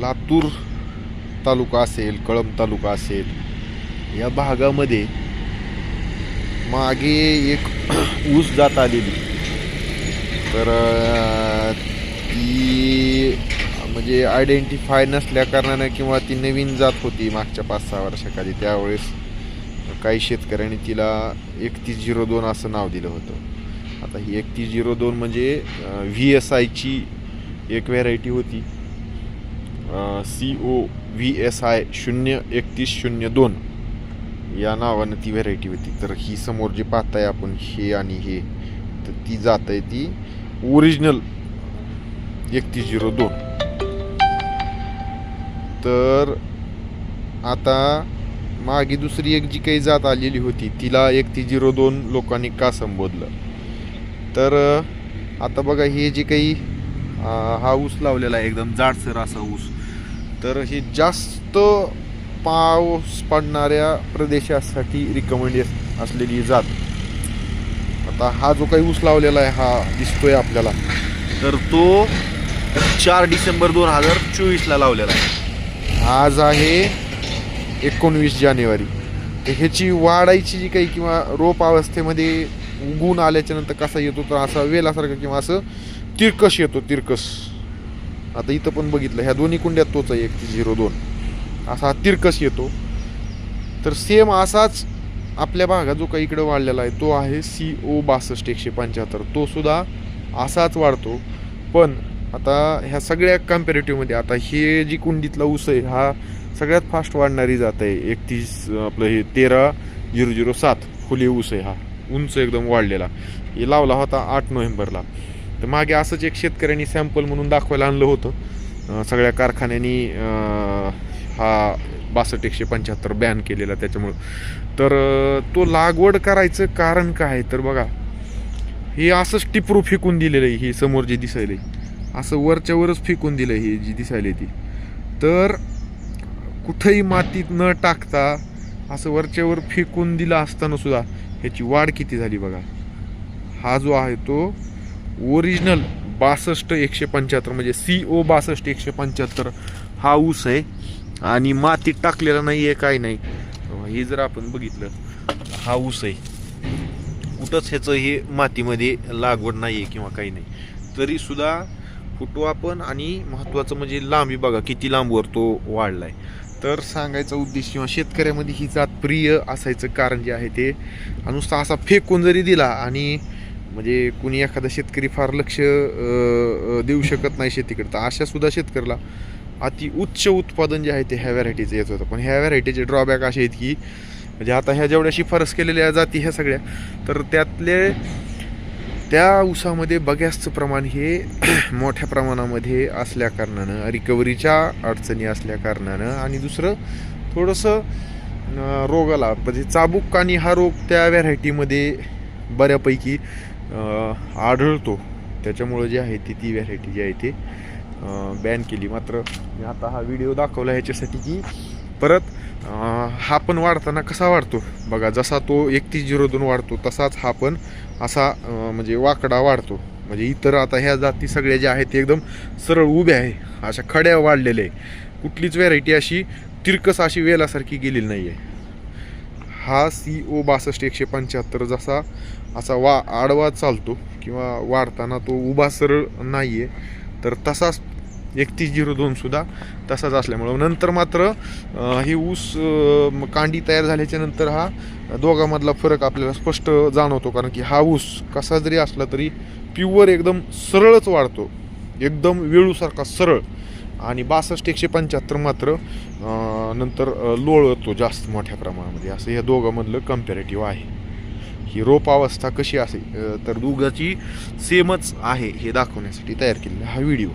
लातूर तालुका असेल कळंब तालुका असेल या भागामध्ये मागे एक ऊस जात आलेली. तर ती म्हणजे आयडेंटिफाय नसल्या कारणानं किंवा ती नवीन जात होती मागच्या पाच सहा वर्षाखाली त्यावेळेस काही शेतकऱ्यांनी तिला एकतीस झिरो दोन असं नाव दिलं होतं. आता ही एकतीस झिरो दोन म्हणजे व्ही एस आयची एक व्हरायटी होती. C O V S I शून्य एकतीस शून्य दोन. या नावानं ती व्हेरायटी होती. तर ही समोर जे पाहताय आपण हे आणि हे तर ती जात आहे ती ओरिजिनल एकतीस झिरो दोन. तर आता मागे दुसरी एक जी काही जात आलेली होती तिला एकतीस झिरो दोन लोकांनी का संबोधलं? तर आता बघा हे जे काही हा ऊस लावलेला आहे एकदम जाडसर असा ऊस. तर हे जास्त पाऊस पडणाऱ्या प्रदेशासाठी रिकमेंडेड असलेली जात. आता हा जो काही ऊस लावलेला आहे हा दिसतोय आपल्याला. तर तो चार डिसेंबर दोन हजार चोवीसला लावलेला आहे. आज आहे एकोणवीस जानेवारी. तर ह्याची वाढायची जी काही किंवा रोप अवस्थेमध्ये उगून आल्याच्यानंतर कसा येतो तर असा वेलासारखा किंवा असं तिरकस येतो तिरकस. आता इथं पण बघितलं ह्या दोन्ही कुंड्यात तोच आहे एकतीस झिरो दोन. असा हा तिरकस येतो. तर सेम असाच आपल्या भागात जो काही इकडं वाढलेला आहे तो आहे सी ओ बासष्ट एकशे पंच्याहत्तर. तो सुद्धा असाच वाढतो. पण आता ह्या सगळ्या कम्पॅरेटिव्हमध्ये आता हे जी कुंडीतला ऊस आहे हा सगळ्यात फास्ट वाढणारी जात आहे. एकतीस आपलं हे तेरा झिरो झिरो सात फुले ऊस आहे हा. उंच एकदम वाढलेला. हे लावला होता आठ नोव्हेंबरला. तर मागे असंच एक शेतकऱ्यांनी सॅम्पल म्हणून दाखवायला आणलं होतं. सगळ्या कारखान्यांनी हा बासष्ट एकशे पंच्याहत्तर बॅन केलेला त्याच्यामुळं. तर तो लागवड करायचं कारण काय तर बघा हे असंच टिपरू फेकून दिलेलं आहे हे समोर जे दिसायले असं वरच्या वरच फेकून दिलं हे जी दिसायली ती. तर कुठंही मातीत न टाकता असं वरच्यावर फेकून दिलं असताना सुद्धा ह्याची वाढ किती झाली बघा? हा जो आहे तो ओरिजिनल बासष्ट एकशे पंच्याहत्तर म्हणजे सी ओ बासष्ट एकशे पंच्याहत्तर हा ऊस आहे. आणि मातीत टाकलेला नाही आहे काय नाही. हे जर आपण बघितलं हा ऊस आहे. कुठंच ह्याचं हे मातीमध्ये लागवड नाही आहे किंवा काही नाही. तरीसुद्धा फुटवा पण आणि महत्त्वाचं म्हणजे लांबी बघा किती लांबवर तो वाढला आहे तर सांगायचा उद्देश किंवा शेतकऱ्यामध्ये ही जात प्रिय असायचं कारण जे आहे ते. नुसता असा फेकून जरी दिला आणि म्हणजे कुणी एखादा शेतकरी फार लक्ष देऊ शकत नाही शेतीकडे. तर अशा सुद्धा शेतकऱ्याला अति उच्च उत्पादन जे आहे ते ह्या व्हरायटीचं येत होतं. पण ह्या व्हरायटीचे ड्रॉबॅक असे आहेत की म्हणजे आता ह्या जेवढ्या शिफारस केलेल्या जाती ह्या सगळ्या तर त्यातले त्या ऊसामध्ये बग्यासचं प्रमाण हे मोठ्या प्रमाणामध्ये असल्या कारणानं रिकव्हरीच्या अडचणी असल्या कारणानं आणि दुसरं थोडंसं रोगाला म्हणजे चाबूक आणि हा रोग त्या व्हरायटीमध्ये बऱ्यापैकी आढळतो. त्याच्यामुळं जी आहे ती ती व्हरायटी जी आहे ती बॅन केली. मात्र मी आता हा व्हिडिओ दाखवला ह्याच्यासाठी की परत हा पण वाढताना कसा वाढतो? बघा जसा तो एकतीस झिरो दोन वाढतो तसाच हा पण असा म्हणजे वाकडा वाढतो. म्हणजे इतर आता ह्या जाती सगळ्या ज्या आहेत ते एकदम सरळ उभ्या आहे. अशा खड्या वाढलेल्या आहे. कुठलीच व्हरायटी अशी तिरकस अशी वेलासारखी गेलेली नाही आहे हा सी ओ बासष्ट एकशे पंच्याहत्तर जसा असा वा आडवा चालतो किंवा वाढताना तो उभा सरळ नाही आहे तर तसाच एकतीस झिरो दोनसुद्धा तसाच असल्यामुळं. नंतर मात्र हे ऊस कांडी तयार झाल्याच्यानंतर हा दोघांमधला फरक आपल्याला स्पष्ट जाणवतो. कारण की हा ऊस कसा जरी असला तरी प्युअर एकदम सरळच वाढतो. एकदम वेळूसारखा सरळ. आणि बासष्ट एकशे पंच्याहत्तर मात्र नंतर लोळतो जास्त मोठ्या प्रमाणामध्ये. असं या दोघांमधलं कम्पॅरेटिव्ह आहे. ही रोपावस्था कशी असेल तर दुगाची सेमच आहे हे दाखवण्यासाठी तयार केलेला हा व्हिडिओ.